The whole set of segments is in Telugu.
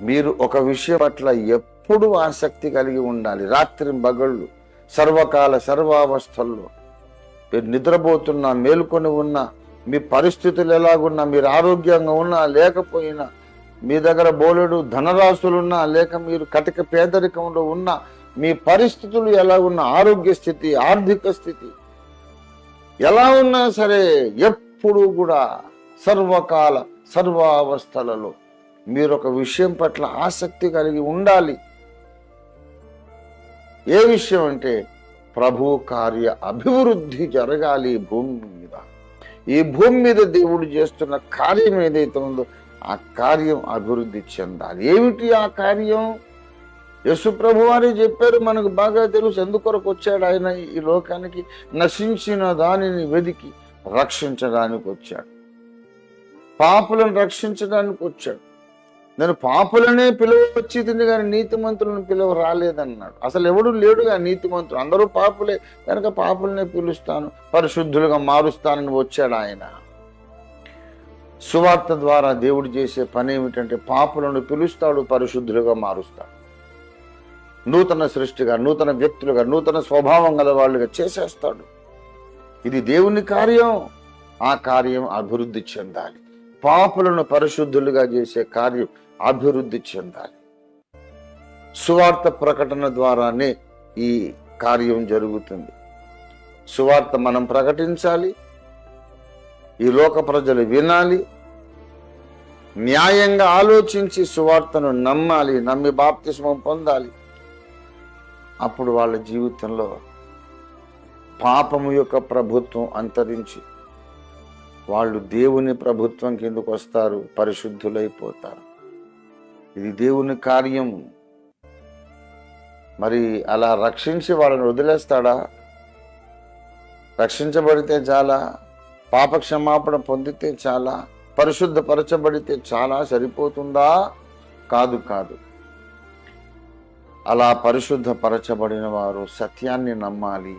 మీరు ఒక విషయం పట్ల ఎప్పుడు ఆసక్తి కలిగి ఉండాలి. రాత్రి బగళ్ళు సర్వకాల సర్వావస్థల్లో. మీరు నిద్రపోతున్నా మేల్కొని ఉన్నా మీ పరిస్థితులు ఎలాగున్నా మీరు ఆరోగ్యంగా ఉన్నా లేకపోయినా మీ దగ్గర బోలెడు ధనరాశులున్నా లేక మీరు కటిక పేదరికంలో ఉన్నా మీ పరిస్థితులు ఎలా ఉన్నా ఆరోగ్య స్థితి ఆర్థిక స్థితి ఎలా ఉన్నా సరే ఎప్పుడు కూడా సర్వకాల సర్వావస్థలలో మీరు ఒక విషయం పట్ల ఆసక్తి కలిగి ఉండాలి. ఏ విషయం అంటే ప్రభు కార్య అభివృద్ధి జరగాలి భూమి మీద. ఈ భూమి మీద దేవుడు చేస్తున్న కార్యం ఏదైతే ఉందో ఆ కార్యం అభివృద్ధి చెందాలి. ఏమిటి ఆ కార్యం? యశు ప్రభు చెప్పారు మనకు బాగా తెలుసు ఎందుకొరకు వచ్చాడు ఆయన ఈ లోకానికి. నశించిన దానిని వెదికి రక్షించడానికి వచ్చాడు. పాపులను రక్షించడానికి వచ్చాడు. నేను పాపులనే పిలువ వచ్చి తింది కానీ నీతిమంతులను పిలువ రాలేదన్నాడు. అసలు ఎవడు లేడుగా నీతిమంతులు అందరూ పాపులే కనుక పాపులనే పిలుస్తాను పరిశుద్ధులుగా మారుస్తానని వచ్చాడు ఆయన. సువార్త ద్వారా దేవుడు చేసే పని ఏమిటంటే పాపులను పిలుస్తాడు పరిశుద్ధులుగా మారుస్తాడు. నూతన సృష్టిగా నూతన వ్యక్తులుగా నూతన స్వభావం గల వాళ్ళుగా చేసేస్తాడు. ఇది దేవుని కార్యం. ఆ కార్యం అభివృద్ధి చెందాలి. పాపులను పరిశుద్ధులుగా చేసే కార్యం అభివృద్ధి చెందాలి. సువార్త ప్రకటన ద్వారానే ఈ కార్యం జరుగుతుంది. సువార్త మనం ప్రకటించాలి. ఈ లోక ప్రజలు వినాలి. న్యాయంగా ఆలోచించి సువార్తను నమ్మాలి నమ్మి బాప్తిస్మం పొందాలి. అప్పుడు వాళ్ళ జీవితంలో పాపము యొక్క ప్రభుత్వం అంతరించి వాళ్ళు దేవుని ప్రభుత్వం కిందకు వస్తారు పరిశుద్ధులైపోతారు. ఇది దేవుని కార్యం. మరి అలా రక్షించి వాళ్ళని వదిలేస్తాడా? రక్షించబడితే చాలా పాపక్షమాపణ పొందితే చాలా పరిశుద్ధపరచబడితే చాలా సరిపోతుందా? కాదు కాదు. అలా పరిశుద్ధపరచబడిన వారు సత్యాన్ని నమ్మాలి.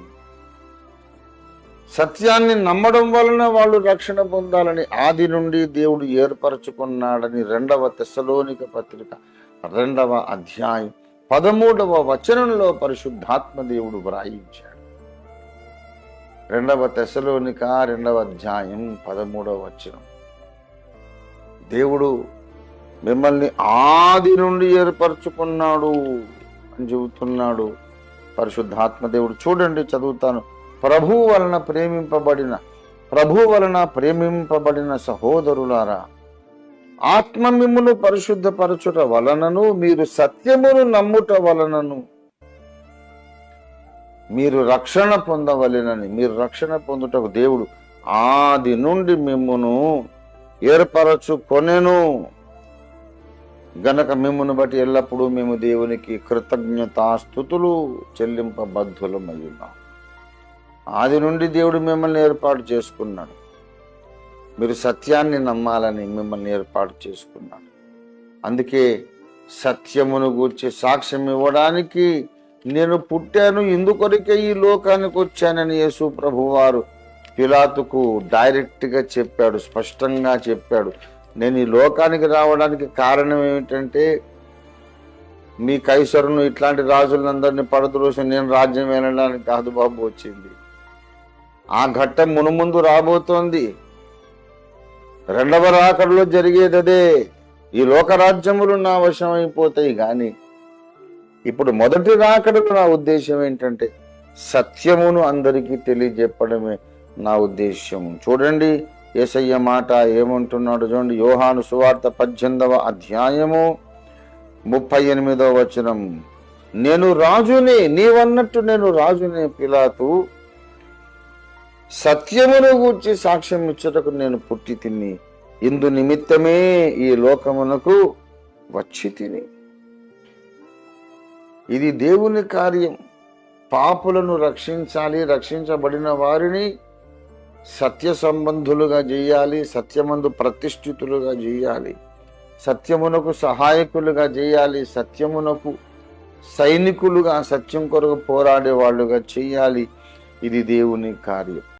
సత్యాన్ని నమ్మడం వలన వాళ్ళు రక్షణ పొందాలని ఆది నుండి దేవుడు ఏర్పరచుకున్నాడని రెండవ తెశలోనిక పత్రిక రెండవ అధ్యాయం పదమూడవ వచనంలో పరిశుద్ధాత్మ దేవుడు వ్రాయించాడు. రెండవ తెశలోనిక రెండవ అధ్యాయం పదమూడవ వచనం. దేవుడు మిమ్మల్ని ఆది నుండి ఏర్పరచుకున్నాడు అని చెబుతున్నాడు పరిశుద్ధాత్మ దేవుడు. చూడండి చదువుతాను. ప్రభు వలన ప్రేమింపబడిన ప్రభు వలన ప్రేమింపబడిన సహోదరులారా ఆత్మ మిమ్మును పరిశుద్ధపరచుట వలనను మీరు సత్యమును నమ్ముట వలనను మీరు రక్షణ పొందవలెనని మీరు రక్షణ పొందుటకు దేవుడు ఆది నుండి మిమ్మును ఏర్పరచుకొనెను. గనక మిమ్మును బట్టి ఎల్లప్పుడూ మేము దేవునికి కృతజ్ఞతాస్థుతులు చెల్లింపబద్ధులమయ్యున్నాం. ఆది నుండి దేవుడు మిమ్మల్ని ఏర్పాటు చేసుకున్నాడు. మీరు సత్యాన్ని నమ్మాలని మిమ్మల్ని ఏర్పాటు చేసుకున్నాడు. అందుకే సత్యమును గూర్చి సాక్ష్యం ఇవ్వడానికి నేను పుట్టాను ఇందుకొరకే ఈ లోకానికి వచ్చానని యేసు ప్రభువారు పిలాతుకు డైరెక్ట్గా చెప్పాడు స్పష్టంగా చెప్పాడు. నేను ఈ లోకానికి రావడానికి కారణం ఏమిటంటే మీ కైసరును ఇట్లాంటి రాజులందరినీ పడద్రోసి నేను రాజ్యం వెళ్ళడానికి కాదు బాబు వచ్చింది. ఆ ఘట్టం మునుముందు రాబోతోంది. రెండవ రాకడలో జరిగేదదే. ఈ లోకరాజ్యములు నా వశమైపోతాయి గాని కానీ ఇప్పుడు మొదటి రాకడకు నా ఉద్దేశం ఏంటంటే సత్యమును అందరికీ తెలియజెప్పడమే నా ఉద్దేశం. చూడండి ఏసయ్య మాట ఏమంటున్నాడు చూడండి యోహాను సువార్త పద్దెనిమిదవ అధ్యాయము ముప్పై ఎనిమిదవ వచనం. నేను రాజునే నీవన్నట్టు నేను రాజునే పిలాతు సత్యమును గూర్చి సాక్ష్యం ఇచ్చుటకు నేను పుట్టి తిని ఇందు నిమిత్తమే ఈ లోకమునకు వచ్చి తిని. ఇది దేవుని కార్యం. పాపులను రక్షించాలి రక్షించబడిన వారిని సత్య సంబంధులుగా చేయాలి సత్యమందు ప్రతిష్ఠితులుగా చేయాలి సత్యమునకు సహాయకులుగా చేయాలి సత్యమునకు సైనికులుగా సత్యం కొరకు పోరాడే వాళ్ళుగా చేయాలి ఇది దేవుని కార్యం.